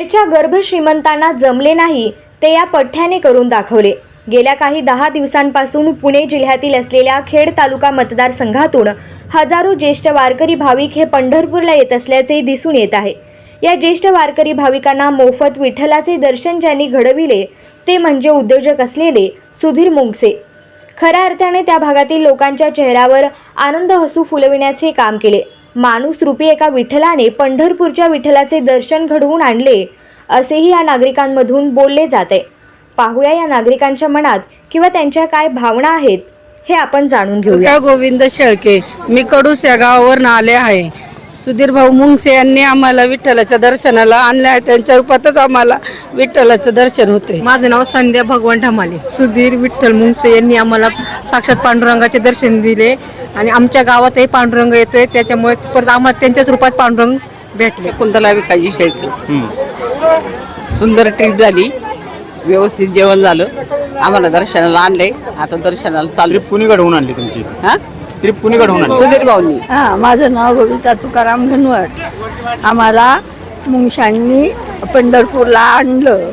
खेडच्या गर्भश्रीमंतांना जमले नाही ते या पठ्ठ्याने करून दाखवले. गेल्या काही दहा दिवसांपासून पुणे जिल्ह्यातील असलेल्या खेड तालुका मतदारसंघातून हजारो ज्येष्ठ वारकरी भाविक हे पंढरपूरला येत असल्याचे दिसून येत आहे. या ज्येष्ठ वारकरी भाविकांना मोफत विठ्ठलाचे दर्शन ज्यांनी घडविले ते म्हणजे उद्योजक असलेले सुधीर मुंगसे. खऱ्या अर्थाने त्या भागातील लोकांच्या चेहऱ्यावर आनंद हसू फुलविण्याचे काम केले. माणूस रूपी एका विठ्ठलाने पंढरपूरच्या विठ्ठलाचे दर्शन घडवून आणले असेही या नागरिकांमधून बोलले जाते. पाहूया या नागरिकांच्या मनात किंवा त्यांच्या काय भावना आहेत हे आपण जाणून घेऊया. गोविंद शेळके? मी कडूस या गावावर आले आहे. सुधीर भाऊ मुंगसे यांनी आम्हाला विठ्ठलाच्या दर्शनाला आणले आहे. त्यांच्या रूपातच आम्हाला विठ्ठलाचं दर्शन होते. माझं नाव संध्या भगवान ठामाले सुधीर विठ्ठल मुंगसे यांनी आम्हाला साक्षात पांडुरंगाचे दर्शन दिले आणि आमच्या गावातही पांडुरंग येतोय. त्याच्यामुळे परत आम्हाला त्यांच्याच रूपात पांडुरंग भेटले. कुंतला विकायची शेळके. सुंदर ट्रीप झाली. व्यवस्थित जेवण झालं. आम्हाला दर्शनाला आणले. आता दर्शनाला चालू. कुणी घडवून आणली तुमची? हा? ट्रिप कुणी घडवून आणली सुधीर भाऊनी. हा माझं नाव बबिता तुकाराम घनवट. आम्हाला मुंगशांनी पंढरपूरला आणलं.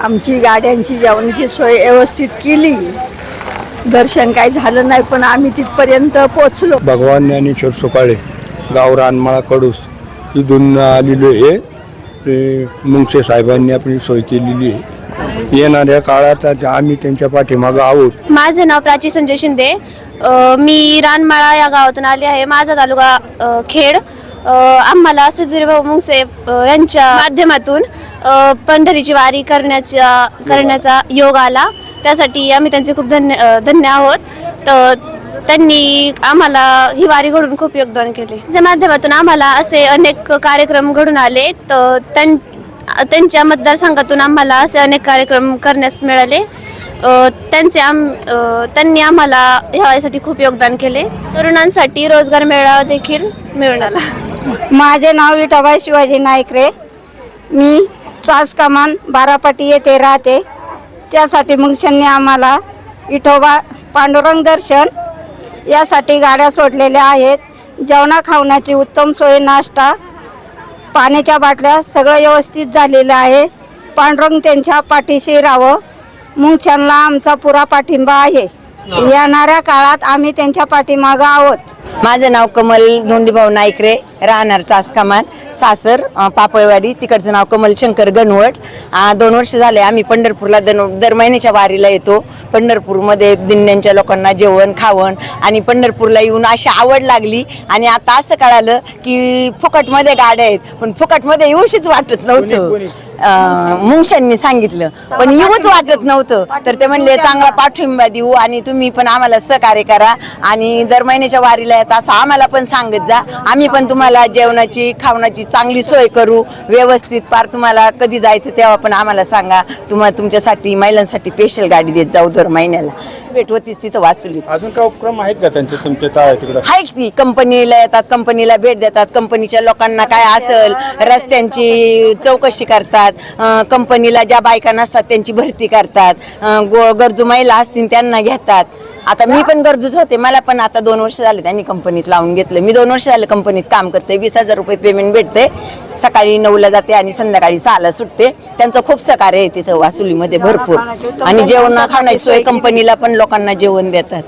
आमची गाड्यांची जेवणाची सोय व्यवस्थित केली. दर्शन काही झालं नाही पण आम्ही तिथपर्यंत पोचलो भगवान ज्ञानेश्वर सुकाळे गाव रानमाळा कडूस इथून आलेलो आहे. ते मुंगसे साहेबांनी आपली सोय केलेली आहे. येणाऱ्या काळात आम्ही त्यांच्या पाठीमागं आहोत. माझे नाव प्राची संजय शिंदे. अ, मी रानमाळा या गावातून आले आहे. माझा तालुका अ, खेड. अ, आम्हाला सुधीरभाऊ मुंगसे अ, यांच्या माध्यमातून अ, पंढरीची वारी करण्याच्या करण्याचा योग आला. त्यासाठी आम्ही त्यांचे खूप धन्य अ, धन्य आहोत. तर त्यांनी आम्हाला ही वारी घडून खूप योगदान केले. त्या माध्यमातून आम्हाला असे अनेक कार्यक्रम घडून आले. तर त्यां त्यांच्या मतदारसंघातून आम्हाला असे अनेक कार्यक्रम करण्यास मिळाले. त्यांचे आम त्यांनी आम्हाला ह्यासाठी खूप योगदान केले. तरुणांसाठी रोजगार मेळावा देखील मिळून आला माझे नाव विठाबाई शिवाजी नाईकरे. मी चास कमान बारापाटी येथे राहते. त्यासाठी मुंगशांनी आम्हाला विठोबा पांडुरंग दर्शन यासाठी गाड्या सोडलेल्या आहेत. जेवणा खावण्याची उत्तम सोय नाश्ता पाण्याच्या बाटल्या सगळं व्यवस्थित झालेलं आहे. पांडुरंग त्यांच्या पाठीशी राहावं. मुंगशांना आमचा पुरा पाठिंबा आहे. येणाऱ्या काळात आम्ही त्यांच्या पाठीमागं आहोत. माझं नाव कमल धोंडीभाऊ नाईकरे राहणार चासकामान सासर पापळवाडी तिकडचं नाव कमल शंकर गणवट. दोन वर्ष झाले आम्ही पंढरपूरला दर महिन्याच्या वारीला येतो. पंढरपूरमध्ये दिंड्यांच्या लोकांना जेवण खावण आणि पंढरपूरला येऊन अशी आवड लागली. आणि आता असं कळालं की फुकटमध्ये गाड्या आहेत पण फुकटमध्ये येऊशीच वाटत नव्हतं. मुंगशांनी सांगितलं. पण येऊच वाटत नव्हतं. तर ते म्हणले चांगला पाठिंबा देऊ आणि तुम्ही पण आम्हाला सहकार्य करा आणि दर महिन्याच्या वारीला येत असं आम्हाला पण सांगत जा. आम्ही पण तुम्हाला जेवणाची खावणाची चांगली सोय करू. व्यवस्थित पार तुम्हाला कधी जायचं तेव्हा पण आम्हाला सांगा. तुम्हाला तुमच्यासाठी महिलांसाठी स्पेशल गाडी देत जाऊ दर महिन्याला. भेट होतीच तिथं वाचलीत अजून काय उपक्रम आहेत का त्यांचे तुमचे ता- तिकडं? हाय की कंपनीला येतात कंपनीला भेट देतात कंपनीच्या लोकांना काय असेल रस्त्यांची चौकशी करतात अं, कंपनीला ज्या बायका नसतात त्यांची भरती करतात अं, गो- गरजू महिला असतील त्यांना घेतात. आता मी पण गरजूच होते. मला पण आता दोन वर्ष झाले त्यांनी कंपनीत लावून घेतलं. मी दोन वर्ष झाले कंपनीत काम करते. वीस हजार रुपये पेमेंट भेटते. सकाळी नऊला जाते आणि संध्याकाळी सहाला सुटते. त्यांचं खूप सहकार्य आहे तिथं वासुलीमध्ये भरपूर. आणि जेवण खाण्याची सोय कंपनीला पण लोकांना जेवण देतात.